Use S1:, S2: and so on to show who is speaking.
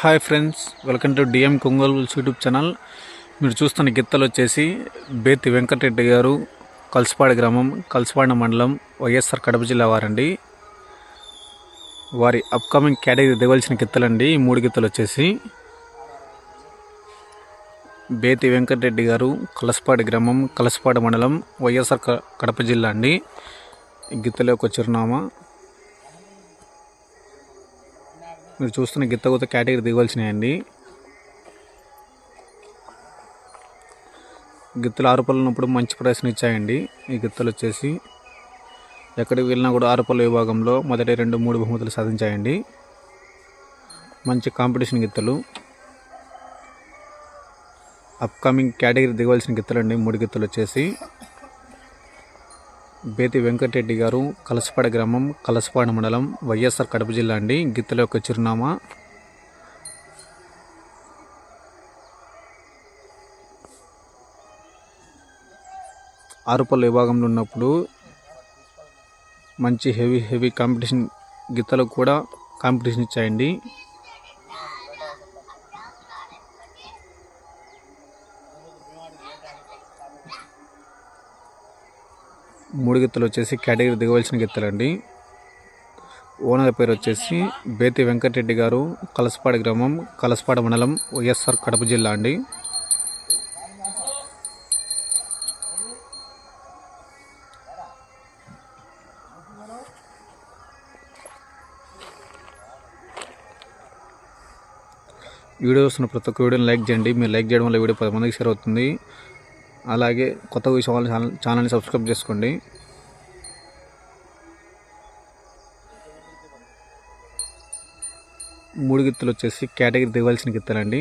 S1: Hi friends welcome to DM కొంగోల్స్ YouTube channel. మీరు చూస్తున్న గిత్తలు వచ్చేసి బేతి వెంకటరెడ్డి గారు కల్సపాడు గ్రామం కల్సపాడు మండలం వైఎస్ఆర్ కడప జిల్లా వారండి. వారి అప్కమింగ్ కేటగిరీ దిగవలసిన గిత్తలండి. ఈ మూడు గిత్తలు వచ్చేసి బేతి వెంకటరెడ్డి గారు కలసపాడు గ్రామం కలసపాడు మండలం వైఎస్ఆర్ క- కడప జిల్లా అండి. ఈ వచ్చిరునామా చిరునామా. మీరు చూస్తున్న గిత్తగుత కేటగిరీ దిగవలసినాయండి. గిత్తలు ఆరు పళ్ళు ఉన్నప్పుడు మంచి ప్రైస్ని ఇచ్చాయండి. ఈ గిత్తలు వచ్చేసి ఎక్కడికి వెళ్ళినా కూడా ఆరు విభాగంలో మొదటి రెండు మూడు బహుమతులు సాధించాయండి. మంచి కాంపిటీషన్ గిత్తలు. అప్కమింగ్ కేటగిరీ దిగవలసిన గిత్తలు అండి మూడు గిత్తలు వచ్చేసి బేతి వెంకటరెడ్డి గారు కలసపాడ గ్రామం కలసపాడ మండలం వైఎస్ఆర్ కడప జిల్లా అండి. గిత్తల యొక్క చిరునామా. ఆరుపల్లి విభాగంలో ఉన్నప్పుడు మంచి హెవీ హెవీ కాంపిటీషన్ గిత్తలకు కూడా కాంపిటీషన్ ఇచ్చాయండి. మూడు గిత్తలు వచ్చేసి కేటగిరీ దిగవలసిన గిత్తలండి. ఓనర్ పేరు వచ్చేసి బేతి వెంకటరెడ్డి గారు కలసపాడు గ్రామం కలసపాడు మండలం వైఎస్ఆర్ కడప జిల్లా అండి. వీడియో వస్తున్న ప్రతి ఒక్క వీడియోని లైక్ చేయండి. మీరు లైక్ చేయడం వల్ల వీడియో పది మందికి షేర్ అవుతుంది. అలాగే కొత్త విషయాలు ఛానల్ ఛానల్ని సబ్స్క్రైబ్ చేసుకోండి. మూడు గిత్తలు వచ్చేసి కేటగిరీ దిగవలసిన గిత్తలండి.